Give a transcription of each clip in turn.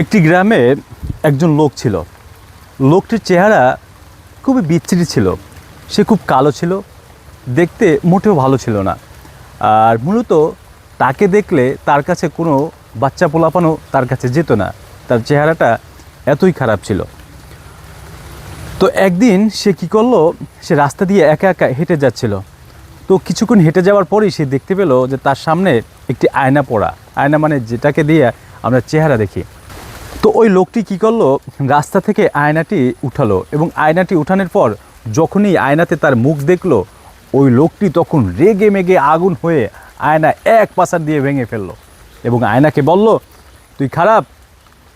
একটি গ্রামে একজন লোক ছিল। লোকটির চেহারা খুবই বিচ্ছিরি ছিল। সে খুব কালো ছিল, দেখতে মোটেও ভালো ছিল না। আর মূলত তাকে দেখলে তার কাছে কোনো বাচ্চা পোলাপানও তার কাছে যেত না। তার চেহারাটা এতই খারাপ ছিল। তো একদিন সে কি করল, সে রাস্তা দিয়ে একা একা হেঁটে যাচ্ছিল। তো কিছুক্ষণ হেঁটে যাওয়ার পরেই সে দেখতে পেল যে তার সামনে একটি আয়না পড়া। আয়না মানে যেটাকে দিয়ে আমরা চেহারা দেখি। তো ওই লোকটি কি করল? রাস্তা থেকে আয়নাটি উঠালো এবং আয়নাটি উঠানোর পর যখনই আয়নাতে তার মুখ দেখল, ওই লোকটি তখন রেগে মেগে আগুন হয়ে আয়না এক পাশার দিয়ে ভেঙে ফেলল এবং আয়নাকে বলল, তুই খারাপ?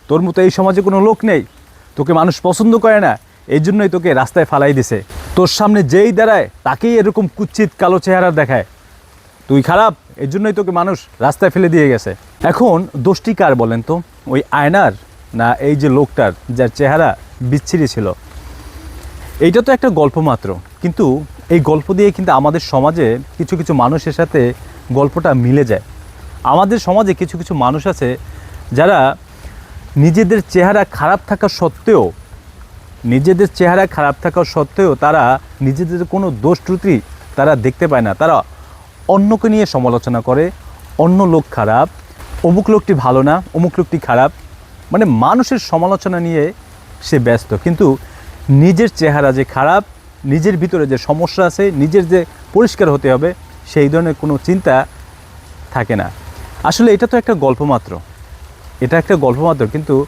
তোর মতো এই সমাজে কোনো লোক নেই। তোকে মানুষ পছন্দ করে না। এই জন্যই তোকে রাস্তায় ফালাই দিছে। তোর সামনে যেই দাঁড়ায় তাকেই এরকম কুচ্ছিত কালো চেহারা দেখায়। তুই খারাপ? এর জন্যই তোকে মানুষ রাস্তায় ফেলে দিয়ে গেছে। এখন দোষটি কার বলেন তো? ওই আয়নার না এই যে লোকটার, যার চেহারা বিচ্ছিরি ছিল। এইটা তো একটা গল্প মাত্র। কিন্তু এই গল্প দিয়ে কিন্তু আমাদের সমাজে কিছু কিছু মানুষের সাথে গল্পটা মিলে যায়। আমাদের সমাজে কিছু কিছু মানুষ আছে যারা নিজেদের চেহারা খারাপ থাকা সত্ত্বেও, নিজেদের চেহারা খারাপ থাকা সত্ত্বেও তারা নিজেদের কোনো দোষ ত্রুটি তারা দেখতে পায় না। তারা অন্যকে নিয়ে সমালোচনা করে, অন্য লোক খারাপ, অমুক লোকটি ভালো না, অমুক লোকটি খারাপ। মানে মানুষের সমালোচনা নিয়ে সে ব্যস্ত। কিন্তু নিজের চেহারা যে খারাপ, নিজের ভিতরে যে সমস্যা আছে, নিজের যে পরিষ্কার হতে হবে, সেই ধরনের কোনো চিন্তা থাকে না। আসলে এটা তো একটা গল্প মাত্র। এটা একটা গল্প মাত্র, কিন্তু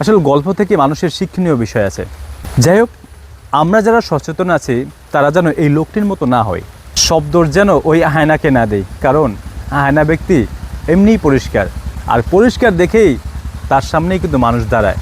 আসলে গল্প থেকে মানুষের শিক্ষণীয় বিষয় আছে। যাই হোক, আমরা যারা সচেতন আছি, তারা যেন এই লোকটির মতো না হয়। শব্দর যেন ওই আয়নাকে না দেয় কারণ আয়না ব্যক্তি এমনিই পরিষ্কার। আর পরিষ্কার দেখেই তার সামনেই কিন্তু মানুষ দাঁড়ায়।